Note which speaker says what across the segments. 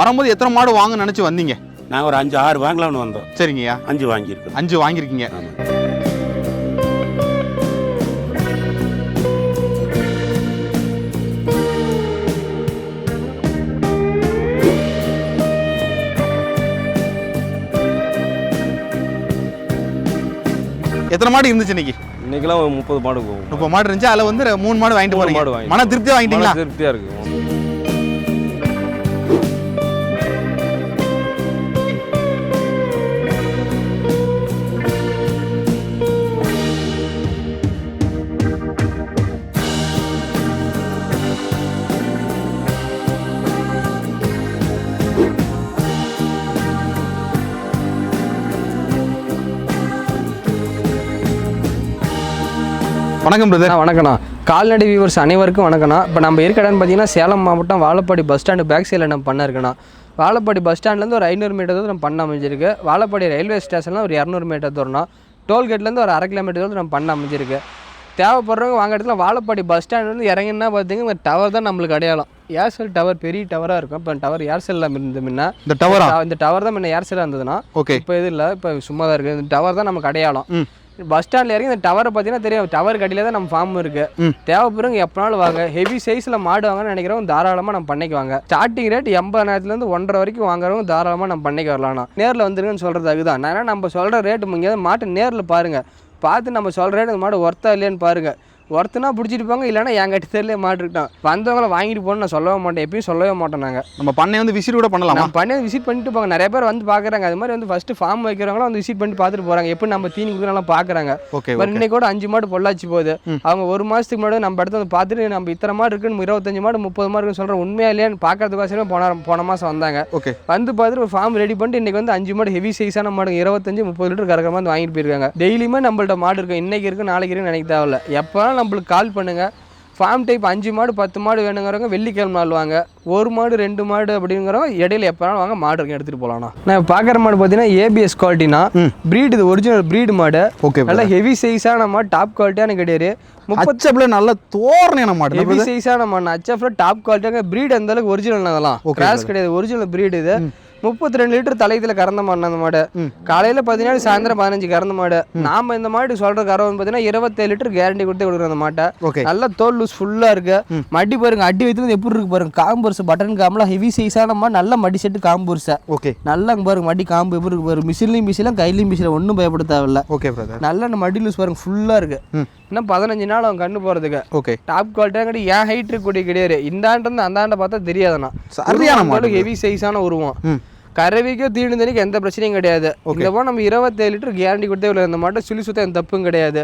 Speaker 1: வரும்போது எத்தனை மாடு வாங்க நினைச்சு வந்தீங்க?
Speaker 2: நாங்கள் ஒரு அஞ்சு ஆறு வாங்கலாம்னு வந்தோம்.
Speaker 1: சரிங்கய்யா.
Speaker 2: அஞ்சு வாங்கியிருக்கோம்
Speaker 1: அஞ்சு வாங்கியிருக்கீங்க. எத்தனை மாடு இருந்துச்சு இன்னைக்கு?
Speaker 3: இன்னைக்கெல்லாம் ஒரு முப்பது மாடு
Speaker 1: முப்பது மாடு இருந்துச்சு அதில் வந்து மூணு மாடு வாங்கிட்டு போறீங்க. மன திருப்தியா வாங்கிட்டீங்களா?
Speaker 3: மன திருப்தியா இருக்கு.
Speaker 1: வணக்கம் பிரதர்
Speaker 4: வணக்கண்ணா கால்நடை வியூவர்ஸ் அனைவருக்கும் வணக்கண்ணா இப்போ நம்ம இருக்க இடம்னு பார்த்தீங்கன்னா சேலம் மாவட்டம் வாழப்பாடி பஸ் ஸ்டாண்டு பேக் சைடில் நம்ம பண்ண இருக்குண்ணா. வாழப்பாடி பஸ் ஸ்டாண்ட்லேருந்து ஒரு ஐநூறு மீட்டர் தூரம் நம்ம பண்ண அமைஞ்சிருக்கு. வாழப்பாடி ரயில்வே ஸ்டேஷனில் ஒரு இரநூறு மீட்டர் தூரம்னா டோல்கேட்லேருந்து ஒரு அரை கிலோமீட்டர் தூரம் நம்ம பண்ண அமைஞ்சிருக்கு. தேவைப்படுறவங்க வாங்க இடத்துல வாழப்பாடி பஸ் ஸ்டாண்ட்லேருந்து இறங்கினா பார்த்தீங்கன்னா இந்த டவர் தான் நம்மளுக்கு அடையாளம். ஏர்செல் டவர் பெரிய டவராக இருக்கும். இப்போ டவர் ஏர்செல்லில் இருந்து முன்ன.
Speaker 1: இந்த டவரா
Speaker 4: இந்த டவர் தான் முன்ன ஏர்செல்லாக இருந்ததுன்னா
Speaker 1: ஓகே
Speaker 4: இப்போ இது இல்லை. இப்போ சும்மா தான் இருக்குது இந்த டவர் தான் நமக்கு அடையாளம். பஸ் ஸ்டாண்ட்ல இறங்கி இந்த டவரை பார்த்தீங்கன்னா தெரியும். டவர் கடியில தான் நம்ம ஃபார்ம் இருக்கு.
Speaker 1: ம்.
Speaker 4: தேவைப்படுறவங்க எப்பனாலும் வாங்க. ஹெவி சைஸில் மாடு வாங்கன்னு நினைக்கிறவங்க தாராளமாக நம்ம பண்ணைக்கு வாங்க. ஸ்டார்டிங் ரேட் எண்பதாயிரத்துலேருந்து ஒன்றரை வரைக்கும் வாங்குறவங்க தாராளமாக நம்ம பண்ணைக்கு வரலாம்ண்ணா. நேரில் வந்துருங்கன்னு சொல்கிறது அதுதான். நான் என்ன நம்ம சொல்கிற ரேட்டு எங்கேயாவது மாட்டு நேரில் பாருங்க. பார்த்து நம்ம சொல்கிற ரேட் இந்த மாடு ஒர்த்தா இல்லையான்னு பாருங்க. ஒர்த்துனா பிடிச்சிட்டு போங்க இல்லைன்னா என் கட்டி தெரியல மாட்டு இருக்கான் வந்தவங்கள வாங்கிட்டு போகணும்னு நான் சொல்லவே மாட்டேன். எப்பயும் சொல்லவே மாட்டோம் நாங்கள்
Speaker 1: நம்ம பண்ணை வந்து விசிட் கூட பண்ணலாமா?
Speaker 4: நம்ம பண்ணி விசிட் பண்ணிட்டு போங்க. நிறைய பேர் வந்து பார்க்குறாங்க அது மாதிரி வந்து ஃபஸ்ட்டு ஃபார்ம் வைக்கிறவங்களும் வந்து விசிட் பண்ணிட்டு பார்த்துட்டு போகிறாங்க எப்படி நம்ம தீனி கொடுக்குறோம் பார்க்குறாங்க
Speaker 1: ஓகே
Speaker 4: இன்னைக்கு கூட அஞ்சு மாடு பொள்ளாச்சி போகுது. அவங்க ஒரு மாதத்துக்கு முன்னாடி நம்ம இடத்துல வந்து பார்த்துட்டு நம்ம இத்தனை மாடு இருக்குன்னு இருபத்தஞ்சு மாடு முப்பது மாடு இருக்குன்னு சொல்கிற உண்மையா இல்லையான்னு பார்க்கறதுக்கோசரமே போன போன மாதம் வந்தாங்க.
Speaker 1: ஓகே.
Speaker 4: வந்து பார்த்துட்டு ஒரு ஃபார்ம் ரெடி பண்ணிட்டு இன்னைக்கு வந்து அஞ்சு மாடு ஹெவி சைஸான மாடு இருபத்தஞ்சு முப்பது லிட்டர் கறக்கிற மாதிரி வாங்கிட்டு போயிருக்காங்க. டெய்லியுமே நம்மள்ட்ட மாடு இருக்கும் இன்னைக்கு இருக்கு நாளைக்கு இருக்கு நினைக்க தேவையில்ல. எப்போலாம் நம்மளுக்கு கால் பண்ணுங்க. ஃபார்ம் டைப் அஞ்சு மாடு பத்து மாடு வேணுங்கிறவங்க வெள்ளிக்கிழமை நாள் வாங்க. ஒரு மாடு ரெண்டு மாடு அப்படிங்கிறவங்க இடையில எப்போனாலும் வாங்க. மாடு இருக்கு எடுத்துகிட்டு போகலாம்ண்ணா நான் பார்க்குற மாடு பார்த்தீங்கன்னா ஏபிஎஸ் குவாலிட்டினா ப்ரீடு இது ஒரிஜினல் ப்ரீடு மாடு.
Speaker 1: ஓகே
Speaker 4: நல்ல ஹெவி சைஸான மாடு டாப் குவாலிட்டியான கிடையாது. முப்பத்தி
Speaker 1: அச்சப்ல நல்ல தோரணையான மாடு
Speaker 4: ஹெவி சைஸான மாடு ஹச்எஃப்ல டாப் குவாலிட்டியாக ப்ரீட் அந்த அளவுக்கு ஒரிஜினல் அதெல்லாம். கிராஸ் கிடையாது ஒரிஜினல் ப்ரீட் இது. முப்பத்தி ரெண்டு லிட்டர் தலையத்தில் கறந்த மாடு அந்த மாடு. காலையில் பதினேழு சாயந்தரம் பதினஞ்சு கறந்த மாடு. நாம இந்த மாடு சொல்ற கறவை பார்த்தீங்கன்னா இருபத்தேழு லிட்டர் கேரண்டி கொடுத்து கொடுக்குறோம் அந்த மாட்டை.
Speaker 1: ஓகே.
Speaker 4: நல்ல தோல் லூஸ் ஃபுல்லாக இருக்கு. மடி பாருங்க அடி வைத்து எப்படி இருக்கு பாருங்க. காம்பு பட்டன் காம்புலாம் ஹெவி சைஸான மாடு நல்ல மடி செட்டு காம்பு
Speaker 1: ஓகே.
Speaker 4: நல்லா பாருங்க மடி காம்பு எப்படி இருக்கு பாருங்க. மிஷின்லையும் மிஷிலாம் கையிலையும் மிஷினில் ஒன்றும் பயப்பட தேவையில்ல.
Speaker 1: ஓகே
Speaker 4: நல்ல மடி லூஸ் பாருங்க ஃபுல்லாக இருக்கு. இன்னும் பதினஞ்சு நாள் அவன் கண்ணு போகிறதுக்கு
Speaker 1: ஓகே
Speaker 4: டாப் குவாலிட்டியாக கிடையாது. ஏன் ஹைட் இருக்கக்கூடிய கிடையாது. இந்தாண்டு இருந்து அந்தாண்ட பார்த்தா தெரியாதுண்ணா.
Speaker 1: சரியான
Speaker 4: ஹெவி சைஸான உருவம். கறவைக்கோ தண்ணிக்கு எந்த பிரச்சனையும் கிடையாது. இந்த நம்ம இருபத்தேழு லிட்டர் கேரண்டி கொடுத்தே உள்ள இந்த மாட்டை சுழி சுத்த எந்த தப்பும் கிடையாது.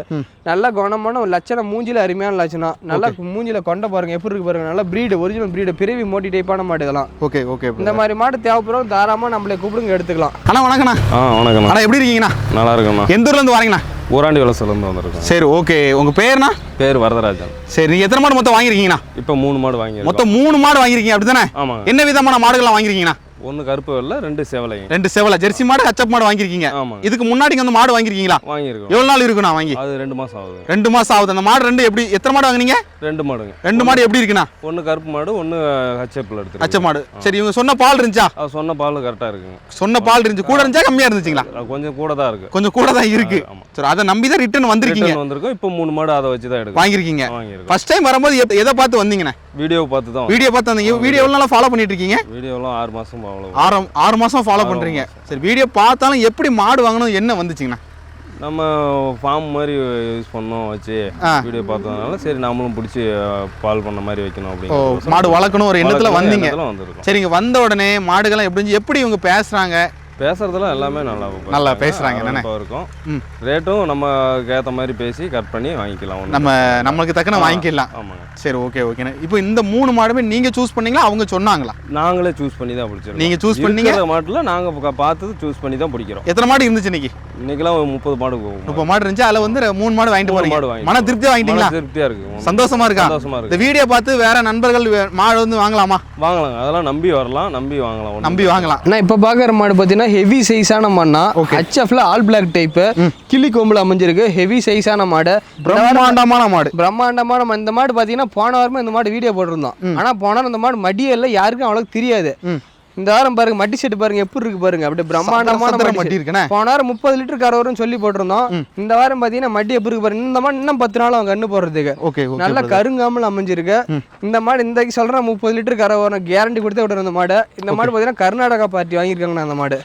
Speaker 4: நல்ல குணமான ஒரு லட்சணம் மூஞ்சில அருமையான லட்சணம். நல்லா மூஞ்சில கொண்ட பாருங்க எப்படி இருக்கு பாருங்க. நல்லா பிரீடு ஒரிஜினல் பிரீடு பிறவி மோட்டி டைப்பான மாடு இதெல்லாம்.
Speaker 1: ஓகே ஓகே
Speaker 4: இந்த மாதிரி மாடு தேவைப்படுறோம் தாராளமாக நம்மளை கூப்பிடுங்க எடுத்துக்கலாம்.
Speaker 1: அண்ணா வணக்கண்ணா
Speaker 3: ஆ வணக்கண்ணா
Speaker 1: அண்ணா எப்படி இருக்கீங்கண்ணா?
Speaker 3: நல்லா இருக்கண்ணா
Speaker 1: எந்த ஊர்ல இருந்து வரீங்கண்ணா?
Speaker 3: ஊராண்டி வளசிலேருந்து வந்திருக்கோம்.
Speaker 1: சரி ஓகே உங்க பேருண்ணா?
Speaker 3: பேர் வரதராஜன்.
Speaker 1: சரி நீங்க எத்தனை மாடு மொத்தம் வாங்கியிருக்கீங்கண்ணா?
Speaker 3: இப்போ மூணு மாடு வாங்கியிருக்கோம்.
Speaker 1: மொத்தம் மூணு மாடு வாங்கியிருக்கீங்க அப்படிதானே என்ன விதமான மாடுகள்லாம் வாங்கியிருக்கீங்கண்ணா?
Speaker 3: ஒன்று கருப்பு வெள்ளை ரெண்டு செவலைங்க
Speaker 1: ரெண்டு செவல. ஜெர்சி மாடு கச்சப் மாடு வாங்கியிருக்கீங்க.
Speaker 3: ஆமாங்க.
Speaker 1: இதுக்கு முன்னாடி வந்து மாடு வாங்கியிருக்கீங்களா?
Speaker 3: வாங்கியிருக்கோம்.
Speaker 1: எவ்வளவு நாள் இருக்குண்ணா? வாங்கி.
Speaker 3: அது ரெண்டு மாதம் ஆகுது.
Speaker 1: ரெண்டு மாசம் ஆகுது. அந்த மாடு ரெண்டு எப்படி எத்தனை மாடு வாங்குனீங்க?
Speaker 3: ரெண்டு மாடுங்க.
Speaker 1: ரெண்டு மாடு எப்படி இருக்குண்ணா?
Speaker 3: ஒன்று கருப்பு மாடு ஒன்று ஹச்எப்பில்
Speaker 1: அச்ச
Speaker 3: எடுத்து
Speaker 1: மாடு. சரி இவங்க சொன்ன பால் இருந்துச்சா?
Speaker 3: அது சொன்ன பால் கரெக்டாக இருக்குங்க.
Speaker 1: சொன்ன பால் இருந்துச்சு. கூட இருந்துச்சா கம்மியா இருந்துச்சுங்களா?
Speaker 3: கொஞ்சம் கூட தான் இருக்கு.
Speaker 1: கொஞ்சம் கூட தான் இருக்கு.
Speaker 3: ஆமா.
Speaker 1: சரி அதை நம்பி தான் ரிட்டர்ன் வந்திருக்கீங்க.
Speaker 3: வந்திருக்கோம். இப்போ மூணு மாடு அதை வச்சு தான் எடுக்கும்
Speaker 1: வாங்கியிருக்கீங்க. ஃபர்ஸ்ட் டைம் வரும்போது எத- பார்த்து வந்தீங்கண்ணே?
Speaker 3: வீடியோ பார்த்து தான்
Speaker 1: வீடியோ பார்த்து வந்தீங்க. வீடியோ எவ்வளவு நாளா ஃபாலோ பண்ணிட்டு இருக்கீங்க?
Speaker 3: வீடியோலாம் ஆறு மாதம் அவ்வளோ
Speaker 1: ஆறு ஆறு மாசம் ஃபாலோ
Speaker 3: ஆறு
Speaker 1: பண்றீங்க. சரி வீடியோ பார்த்தாலும் எப்படி மாடு வாங்கணும் என்ன வந்துச்சுங்கண்ணா?
Speaker 3: நம்ம ஃபார்ம் மாதிரி யூஸ் பண்ணோம் வச்சு. வீடியோ பார்த்ததுனால சரி நம்மளும் பிடிச்சி பால் பண்ண மாதிரி வைக்கணும் அப்படின்னு
Speaker 1: மாடு வளர்க்கணும் ஒரு எண்ணத்துல வந்தீங்க. சரிங்க வந்த உடனே மாடுகள்லாம் எப்படி எப்படி இவங்க பேசுறாங்க?
Speaker 3: பேசுறதுலாம் எல்லாமே நல்லா இருக்கும்.
Speaker 1: நல்லா பேசுறாங்க,
Speaker 3: இருக்கும். ரேட்டும் நம்ம ஏற்ற மாதிரி பேசி கட் பண்ணி வாங்கிக்கலாம்
Speaker 1: நம்ம. நம்மளுக்கு தக்கன வாங்கிக்கலாம்.
Speaker 3: ஆமாங்க.
Speaker 1: சரி ஓகே ஓகேண்ணே இப்போ இந்த மூணு மாடுமே நீங்க சூஸ் பண்ணீங்களா? அவங்க சொன்னாங்களா?
Speaker 3: நாங்களே சூஸ் பண்ணி தான் பிடிச்சிருக்கோம்.
Speaker 1: நீங்க choose பண்ணீங்க?
Speaker 3: மாட்டில் நாங்கள் பார்த்தது சூஸ் பண்ணி தான் பிடிக்கிறோம்.
Speaker 1: எத்தனை மாடு இருந்துச்சு இன்னைக்கு?
Speaker 3: இன்னைக்கெல்லாம் ஒரு முப்பது மாடு
Speaker 1: முப்பது மாடு இருந்துச்சு அதுல வந்து மூணு மாடு வாங்கிட்டு போறீங்க. மன திருப்தியா வாங்கிட்டீங்களா?
Speaker 3: திருப்தியா இருக்கு.
Speaker 1: சந்தோஷமா இருக்கா?
Speaker 3: சந்தோஷமா
Speaker 1: இந்த
Speaker 3: இருக்கு
Speaker 1: வீடியோ பார்த்து வேற நண்பர்கள் வே- மாடு வந்து வாங்கலாமா?
Speaker 3: வாங்கலாங்க. அதெல்லாம் நம்பி வரலாம் நம்பி வாங்கலாம்
Speaker 1: நம்பி வாங்கலாம்.
Speaker 4: அண்ணா இப்போ பார்க்குற மாடு பார்த்தீங்கன்னா ஹெவி சைஸான
Speaker 1: Okay.
Speaker 4: ஹச்எஃப்ல ஆல் பிளாக் டைப்பு கிளி கொம்புல அமைஞ்சிருக்கு ஹெவி சைஸான மாடு.
Speaker 1: பிரம்மாண்டமான மாடு.
Speaker 4: பிரம்மாண்டமான இந்த மாடு பார்த்தீங்கன்னா போன வாரமே இந்த மாடு வீடியோ போட்டிருந்தோம். ஆனால் போன இந்த மாடு மடியே இல்லை யாருக்கும் அவ்வளோக்கு தெரியாது. இந்த வாரம் பாருங்க மட்டி செட்டு பாருங்க எப்படி இருக்கு பாருங்க அப்படியே பிரம்மாண்டமான மட்டி.
Speaker 1: இருக்குண்ணே.
Speaker 4: போன வாரம் முப்பது லிட்டர் கரை வரும்னு சொல்லி போட்டிருந்தோம். இந்த வாரம் பாத்தீங்கன்னா மட்டி எப்படி இருக்கு பாருங்க இந்த மாதிரி இன்னும் பத்து நாள் அவங்க கண்ணு போடுறதுக்கு.
Speaker 1: ஓகே
Speaker 4: நல்ல கருங்காமல் அமைஞ்சிருக்கு. இந்த மாடு இந்த சொல்றேன் முப்பது லிட்டர் கரை வரும் கேரண்டி கொடுத்து விடுற இந்த மாடு. இந்த மாடு பாத்தீங்கன்னா கர்நாடகா பார்ட்டி வாங்கியிருக்காங்கண்ணா அந்த மாடு.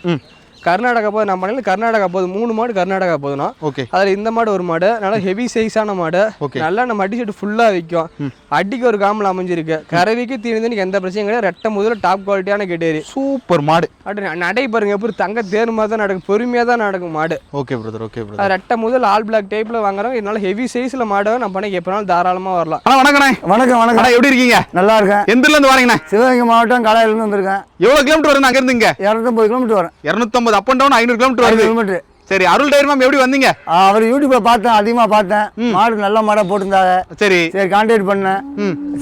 Speaker 4: கர்நாடகா போது நம்ம பண்ணல கர்நாடகா போகுது. மூணு மாடு கர்நாடகா போதுனா
Speaker 1: ஓகே.
Speaker 4: அதில் இந்த மாடு ஒரு மாடு நல்லா ஹெவி சைஸான மாடு.
Speaker 1: Okay.
Speaker 4: நல்லா நம்ம அடி செட்டு ஃபுல்லாக விற்கும் அடிக்கு ஒரு காமல் அமைஞ்சிருக்கு. கறவைக்கு தீர்ந்து எந்த பிரச்சனையும் கிடையாது. ரெட்டை முதல்ல டாப் குவாலிட்டியான கெட்டேரி
Speaker 1: சூப்பர் மாடு.
Speaker 4: அப்படி நடை பாருங்க எப்படி தங்க தேர் மாதிரி தான் நடக்கும். பொறுமையாக தான் நடக்கும் மாடு.
Speaker 1: ஓகே பிரதர் ஓகே பிரதர்
Speaker 4: ரெட்டை முதல் ஆல் பிளாக் டைப்பில் வாங்குறோம் இதனால ஹெவி சைஸில் மாடு நம்ம பண்ண எப்போனாலும் தாராளமாக வரலாம்.
Speaker 1: அண்ணா வணக்கண்ணே.
Speaker 5: வணக்கம் வணக்கம்.
Speaker 1: அண்ணா எப்படி இருக்கீங்க?
Speaker 5: நல்லா இருக்கேன்.
Speaker 1: எந்த வரீங்கண்ணே?
Speaker 5: சிவகங்கை மாவட்டம் கலாயிலிருந்து வந்திருக்கேன்.
Speaker 1: எவ்வளவு கிலோமீட்டர் வருது அங்க இருந்து இங்க?
Speaker 5: இரநூத்தம்பது கிலோமீட்டர் வரேன்
Speaker 1: இருநூத்தம்பது அப் அண்ட் டவுன் ஐநூறு கிலோமீட்டர் வருது.
Speaker 5: கிலோமீட்டர்
Speaker 1: சரி அருள் டைரி மேம் எப்படி வந்தீங்க?
Speaker 5: அவர் யூடியூப்ல பார்த்தேன் அதிகமாக பார்த்தேன். மாடு நல்ல மாடாக போட்டிருந்தாங்க.
Speaker 1: சரி.
Speaker 5: சரி கான்டாக்ட் பண்ணேன்.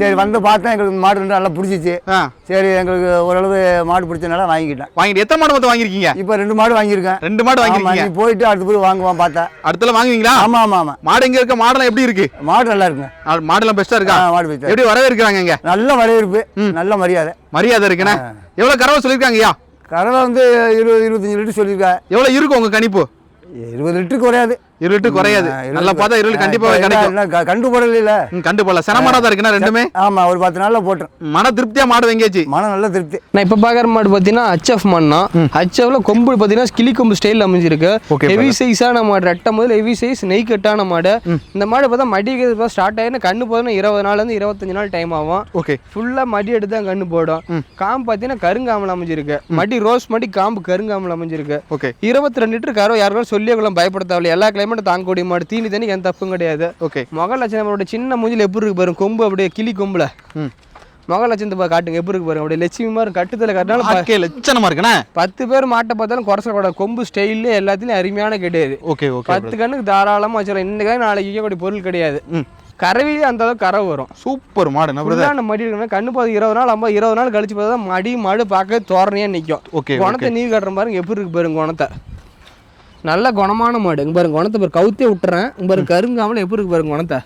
Speaker 5: சரி வந்து பார்த்தேன் எங்களுக்கு மாடு ரெண்டு நல்லா பிடிச்சிச்சு. சரி எங்களுக்கு ஓரளவு மாடு பிடிச்சனால வாங்கிக்கிட்டேன்.
Speaker 1: வாங்கிட்டு எத்தனை மாடு மொத்தம் வாங்கிருக்கீங்க
Speaker 5: இப்போ ரெண்டு மாடு வாங்கியிருக்கேன்.
Speaker 1: ரெண்டு மாடு வாங்கிருக்கீங்க
Speaker 5: நீ போயிட்டு அடுத்த போய் வாங்குவான் பார்த்தேன்
Speaker 1: அடுத்தல வாங்குவீங்களா?
Speaker 5: ஆமா ஆமா ஆமா.
Speaker 1: மாடு எங்க இருக்க? மாடெல்லாம் எப்படி இருக்கு?
Speaker 5: மாடு நல்லா இருக்குங்க.
Speaker 1: மாடெல்லாம் பெஸ்டா இருக்கா?
Speaker 5: மாடு பிடிச்சா
Speaker 1: எப்படி வரவேற்கிறாங்க இங்க?
Speaker 5: நல்ல வரவேற்பு நல்ல மரியாதை.
Speaker 1: மரியாதை இருக்குண்ணே. எவ்வளவு கறவை சொல்லிருக்காங்க
Speaker 5: கறவை வந்து இருபது இருபத்தஞ்சு லிட்டர் சொல்லியிருக்கா
Speaker 1: எவ்வளவு இருக்கும் உங்க கணிப்பு?
Speaker 5: இருபது லிட்டர் குறையாது.
Speaker 1: இருபது லிட்டர் குறையாது. நல்லா பார்த்தா இருபது கண்டிப்பாவே
Speaker 5: ஆ,
Speaker 1: கிடைக்கும்.
Speaker 5: என்ன, க- கண்டு போடல
Speaker 1: ம், கண்டு போல சிரமமா தான் இருக்குண்ணா ரெண்டுமே?
Speaker 5: ஆமா ஒரு பத்து நாள்ல போட்டுரும்.
Speaker 1: மன திருப்தியா மாடு வெங்கேச்சு
Speaker 5: மனம் நல்ல திருப்தி.
Speaker 4: நான் இப்போ பார்க்குற மாடு பார்த்தீங்கன்னா ஹச்எஃப் மாடுனா ஹச்எஃப்ல கொம்பு பார்த்தீங்கன்னா கிளி கொம்பு ஸ்டைல் அமைஞ்சிருக்கு. ஹெவி சைஸான மாடு ரெட்டை முதல் ஹெவி சைஸ் நெய் கட்டான மாடு. இந்த மாடு பார்த்தா மடி ஸ்டார்ட் ஆகினா கண்ணு போதுன்னா இருபது நாள்லேருந்து இருபத்தஞ்சு நாள் டைம் ஆகும்.
Speaker 1: ஓகே
Speaker 4: ஃபுல்லாக மடி எடுத்து தான் கண்ணு போடும். காம்பு பார்த்தீங்கன்னா கருங்காமல் அமைஞ்சிருக்கு. மடி ரோஸ் மடி காம்பு கருங்காமல் அமைஞ்சிருக்கு.
Speaker 1: ஓகே
Speaker 4: இருபத்தி ரெண்டு லிட்டர் கரோ யாருக்கும் சொல்லி கொள்ள பயப்பட தேவையில்ல எல்லா கிளைமேட்டும் தாங்கக்கூடிய மாடு தீனி தண்ணி எந்த தப்பும் கிடையாது.
Speaker 1: ஓகே
Speaker 4: முக லட்சணம் சின்ன மூஞ்சில் எப்படி இருக்கு பாருங்க கொம்பு அப்படியே கிளி கொம்புல.
Speaker 1: ம்.
Speaker 4: முக லட்சணத்தை பா- காட்டுங்க எப்படி இருக்கு பாருங்க அப்படியே லட்சுமி மாதிரி கட்டுதல கட்டினாலும்
Speaker 1: லட்சணமா இருக்குண்ணே?
Speaker 4: பத்து பேர் மாட்டை பார்த்தாலும் குறைச்சல் கூடாது கொம்பு ஸ்டைல்ல எல்லாத்துலயும் அருமையான கிடையாது.
Speaker 1: ஓகே ஓகே
Speaker 4: பத்து கண்ணுக்கு தாராளமா வச்சிடலாம் இன்னைக்கு நாளைக்கு விற்கக்கூடிய பொருள் கிடையாது.
Speaker 1: ம்.
Speaker 4: கறவையிலே அந்த அளவுக்கு கறவை வரும்.
Speaker 1: சூப்பர் மாடு
Speaker 4: ஃபுல்லான மடி இருக்கணும் கண்ணு பார்த்து இருபது நாள் ஐம்பது இருபது நாள் கழிச்சு பார்த்தா மடி மாடு பார்க்க தோரணையா நிற்கும்
Speaker 1: ஓகே
Speaker 4: குணத்தை நீர் கட்டுற பாருங்க எப்படி இருக்கு பாருங்க குணத்தை. நல்ல குணமான மாடு. இங்க பாருங்க குணத்தை பாரு கவுத்தே விட்டுறேன். இங்க பாருங்க கருங்காமல் எப்படி இருக்கு பாருங்க குணத்தை.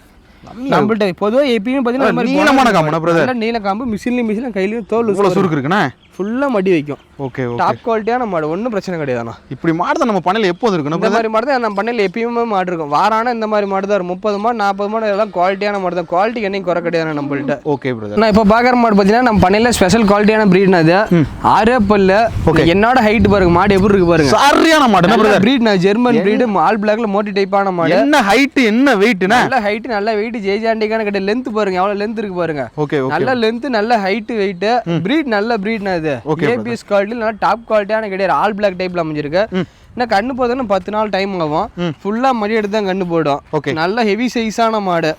Speaker 4: நம்மள்ட்ட பொதுவாக எப்பயுமே பார்த்தீங்கன்னா இந்த மாதிரி
Speaker 1: நீளமான?
Speaker 4: நல்ல நீல காம்பு மிஷின்லையும் மிஷின் கையிலையும் தோல்
Speaker 1: சுருக்கு இருக்குண்ணே?
Speaker 4: ஃபுல்லாக மடி வைக்கும்.
Speaker 1: Okay okay.
Speaker 4: டாப் குவாலிட்டியான மாடு ஒன்றும் பிரச்சனை கிடையாதுண்ணா.
Speaker 1: இப்படி மாடு தான் நம்ம பண்ணையில எப்போது இருக்கணும்?
Speaker 4: இந்த மாதிரி மாடு தான் நம்ம பண்ணையில் எப்பயுமே மாடு இருக்கும். வாரான இந்த மாதிரி மாடு தான் இருக்கும். முப்பது மாடு நாற்பது மாடு எல்லாம் குவாலிட்டியான மாடு தான் குவாலிட்டி என்னையும் குறை கிடையாது நம்மள்ட்ட.
Speaker 1: ஓகே
Speaker 4: நான் இப்போ பார்க்குற மாடு பார்த்தீங்கன்னா நம்ம பண்ணையில் ஸ்பெஷல் குவாலிட்டியான ப்ரீட்னா அது ஆரே பல்லு என்னோட ஹைட் பாருங்க மாடு எப்படி இருக்கு பாருங்க.
Speaker 1: சரியான மாடு என்ன பிரதர்
Speaker 4: ப்ரீட் நான் ஜெர்மன் ப்ரீடு ஆல் பிளாக்ல மோட்டி டைப்பான மாடு.
Speaker 1: என்ன ஹைட் என்ன வெயிட்னா
Speaker 4: நல்ல ஹைட் நல்ல வெயிட் ஜெய்ஜாண்டிக்கான கிட்ட லென்த் பாருங்க எவ்வளவு லென்த் இருக்கு பாருங்க.
Speaker 1: Okay okay.
Speaker 4: நல்ல லென்த் நல்ல ஹைட் வெயிட் பிரீட் நல்ல பிரீட்னா இது.
Speaker 1: Okay,
Speaker 4: ஏபிஎஸ் குவாலிட்டி நல்ல டாப் குவாலிட்டியான கிடையாது. ஆல் பிளாக் டைப்ல அமைஞ்சிருக்கு. இன்னும் கண்ணு போதுன்னா பத்து நாள் டைம் ஆகும். ஃபுல்லா மடி எடுத்து தான் கண்ணு போடும். நல்ல ஹெவி சைஸான மாடு.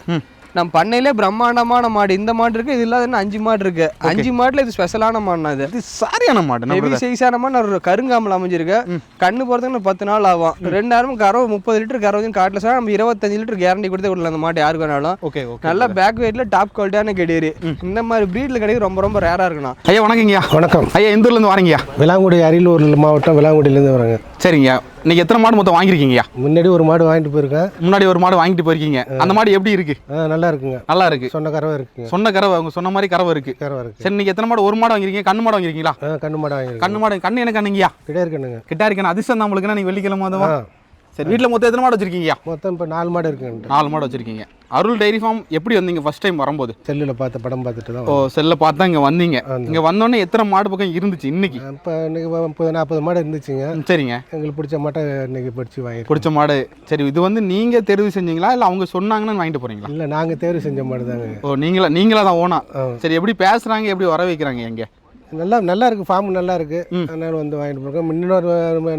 Speaker 4: நம்ம பண்ணையிலே பிரம்மாண்டமான மாடு. இந்த மாடு இருக்கு இது இல்லாத அஞ்சு மாடு இருக்கு. அஞ்சு மாடுல இது ஸ்பெஷலான மாடுனா இது.
Speaker 1: இது சரியான மாடு
Speaker 4: ஹெவி சைஸான மாடு ஒரு கருங்காமல் அமைஞ்சிருக்கு. கண்ணு போறதுக்கு பத்து நாள் ஆகும். ரெண்டு நேரமும் கறவை முப்பது லிட்டர் கறவையும் காட்டில் சார். நம்ம இருபத்தஞ்சு லிட்டர் கேரண்டி கொடுத்து விடலாம் அந்த மாடு யாருக்கு வேணாலும்.
Speaker 1: ஓகே ஓகே
Speaker 4: நல்ல பேக் வெயிட்ல டாப் குவாலிட்டியான கெடியரி இந்த மாதிரி ப்ரீட்ல கிடையாது ரொம்ப ரொம்ப ரேரா இருக்கணும்
Speaker 1: ஐயா வணக்கங்கய்யா.
Speaker 6: வணக்கம்.
Speaker 1: ஐயா எந்த ஊர்ல இருந்து வரீங்கய்யா?
Speaker 6: விலாங்குடி அரியலூர் மாவட்டம் விலாங்குடியிலேருந்து வரேங்க.
Speaker 1: சரிங்க இன்னைக்கு எத்தனை மாடு மொத்தம் வாங்கிருக்கீங்கய்யா
Speaker 6: முன்னாடி ஒரு மாடு வாங்கிட்டு போயிருக்கேன்.
Speaker 1: முன்னாடி ஒரு மாடு வாங்கிட்டு போயிருக்கீங்க. அந்த மாடு எப்படி இருக்கு?
Speaker 6: நல்லா இருக்குங்க.
Speaker 1: நல்லா இருக்கு.
Speaker 6: சொன்ன கறவை இருக்குங்க.
Speaker 1: சொன்ன கறவை அவங்க சொன்ன மாதிரி கறவை இருக்கு.
Speaker 6: கறவை இருக்கு.
Speaker 1: சரி இன்னைக்கு எத்தனை மாடு ஒரு மாடு வாங்கிருக்கீங்க கண்ணு மாடு வாங்கிருக்கீங்களா
Speaker 6: கண்ணு மாடு வாங்கியிருக்கேன்
Speaker 1: கண்ணு மாடு கண்ணு என்ன கண்ணுங்கய்யா?
Speaker 6: கிடையாது கண்ணுங்க.
Speaker 1: கிட்டா இருக்கேன் அதிர்ஷ்டம் தான் உங்களுக்கு. நீங்க வெள்ளிக்கிழமை சரி வீட்டில் மொத்தம் எத்தனை மாடு வச்சிருக்கீங்கய்யா
Speaker 6: மொத்தம் இப்போ நாலு மாடு இருக்குங்க
Speaker 1: நாலு மாடு வச்சிருக்கீங்க. அருள் டைரி ஃபார்ம் எப்படி வந்தீங்க ஃபர்ஸ்ட் டைம் வரும்போது?
Speaker 6: செல்லில் பார்த்த படம் பார்த்துட்டு தான்
Speaker 1: ஓ செல்ல பார்த்தா இங்க வந்தீங்க. இங்க வந்தோடனே எத்தனை மாடு பக்கம் இருந்துச்சு இன்னைக்கு?
Speaker 6: இப்போ இன்னைக்கு முப்பது நாற்பது மாடு இருந்துச்சுங்க.
Speaker 1: சரிங்க.
Speaker 6: எங்களுக்கு பிடிச்ச மாட்டை இன்னைக்கு பிடிச்சி வாங்கியிருக்கோம்
Speaker 1: பிடிச்ச மாடு. சரி இது வந்து நீங்க தெரிவு செஞ்சீங்களா? இல்ல அவங்க சொன்னாங்கன்னு வாங்கிட்டு போறீங்களா?
Speaker 6: இல்லை நாங்கள் தேர்வு செஞ்ச மாடு தாங்க
Speaker 1: ஓ நீங்களா நீங்களா தான் ஓனா. சரி எப்படி பேசுறாங்க? எப்படி வர வைக்கிறாங்க எங்க
Speaker 6: நல்லா நல்லா இருக்கு ஃபார்ம் நல்லா இருக்கு. அதனால வந்து வாங்கிட்டு போயிருக்கோம். இன்னொரு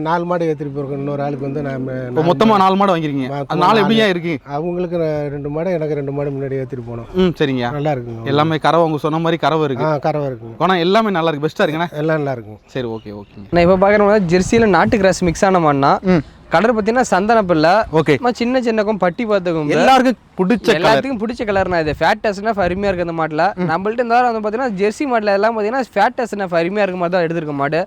Speaker 6: நாலு மாடு ஏற்றிட்டு போயிருக்கோம். இன்னொரு ஆளுக்கு வந்து நான்
Speaker 1: இப்போ மொத்தமா நாலு மாடு வாங்கிருக்கீங்க. நாலு. எப்படியா இருக்கு?
Speaker 6: அவங்களுக்கு ரெண்டு மாடு எனக்கு ரெண்டு மாடு முன்னாடி ஏற்றிட்டு போனோம்.
Speaker 1: ம் சரிங்க.
Speaker 6: நல்லா இருக்குங்க.
Speaker 1: எல்லாமே கறவை அவங்க சொன்ன மாதிரி கறவை இருக்கு.
Speaker 6: ஆ கறவை இருக்குங்க.
Speaker 1: ஆனால் எல்லாமே நல்லா இருக்கு. பெஸ்ட்டாக இருக்குண்ணே?
Speaker 6: எல்லாம் நல்லா இருக்குங்க.
Speaker 1: சரி ஓகே ஓகேங்க
Speaker 4: நான் இப்போ பார்க்குற ஜெர்சியில் நாட்டு கிராஸ் மிக்ஸ் ஆன மாடுனா
Speaker 1: ம்.
Speaker 4: கலர் பார்த்தீங்கன்னா சந்தன பிள்ளை
Speaker 1: ஓகே
Speaker 4: சின்ன சின்ன கொம்பு பட்டி பார்த்துக்கும்
Speaker 1: எல்லாருக்கும் பிடிச்ச
Speaker 4: எல்லாத்துக்கும் பிடிச்ச கலர்னா இது. ஃபேட் டெஸ்ட்னா அருமையாக இருக்கு அந்த மாட்டில். நம்மள்ட்ட இந்த வாரம் வந்து பார்த்தீங்கன்னா ஜெர்சி மாட்டில் எல்லாம் பார்த்தீங்கன்னா ஃபேட் டெஸ்ட்னா அருமையாக இருக்க மாதிரி தான் எடுத்திருக்க மாடு.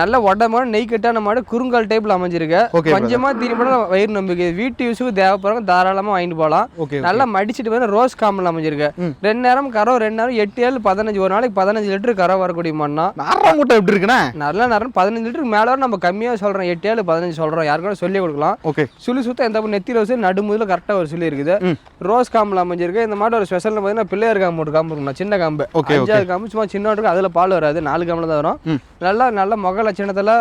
Speaker 4: நல்ல உடம்பான நெய் கட்டான மாடு குறுங்கால் டைப்ல அமைஞ்சிருக்கு. கொஞ்சமா போட வயிறு நம்பிக்கை. வீட்டு யூஸுக்கு தேவைப்படுறவங்க தாராளமா வாங்கிட்டு போகலாம். நல்லா மடிச்சிட்டு போய் ரோஸ் காமல் அமைஞ்சிருக்கு. ரெண்டு நேரம் கறவை ரெண்டு நேரம் எட்டு ஏழு பதினஞ்சு. ஒரு நாளைக்கு பதினஞ்சு லிட்டர் கறவை வரக்கூடிய மண்ணா
Speaker 1: நாரா மூட்டை எப்படி இருக்குண்ணே?
Speaker 4: நல்ல நேரம் பதினஞ்சு லிட்டருக்கு மேலே நம்ம கம்மியாக சொல்கிறோம் எட்டு ஏழு பதினஞ்சு சொல்கிறோம் யாருக்கும் சொல்லி கொடுக்கலாம்.
Speaker 1: ஓகே
Speaker 4: சுழி சுத்தம் எந்த நெத்தி ரோஸ் நடுமுதுல கரெக்டாக ஒரு சுழி இருக்குது. ரோஸ் காம்பில் அமைஞ்சிருக்கு. இந்த மாதிரி ஒரு ஸ்பெஷல் பார்த்தீங்கன்னா பிள்ளையார் காம்பு ஒரு காம்பு இருக்குண்ணா சின்ன காம்பு.
Speaker 1: Okay,
Speaker 4: அஞ்சாவது காம்பு சும்மா சின்ன இருக்கு அதில் பால் வராது. நாலு காம்பில் தான் வரும். நல்லா நல்ல முக லட்சணத்தில்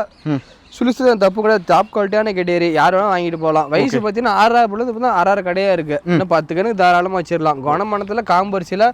Speaker 4: சுழிசுத்தம் தப்பு கிடையாது டாப் குவாலிட்டியான கெடேரி யார் வேணாலும் வாங்கிட்டு போகலாம் வயசு பார்த்தீங்கன்னா ஆறாறு பிள்ளை இப்போ ஆறாறு கடையாக இருக்கு. இன்னும் பத்து கணக்கு தாராளமாக வச்சிடலாம் குணமணத்தில் காம்பரிசியில்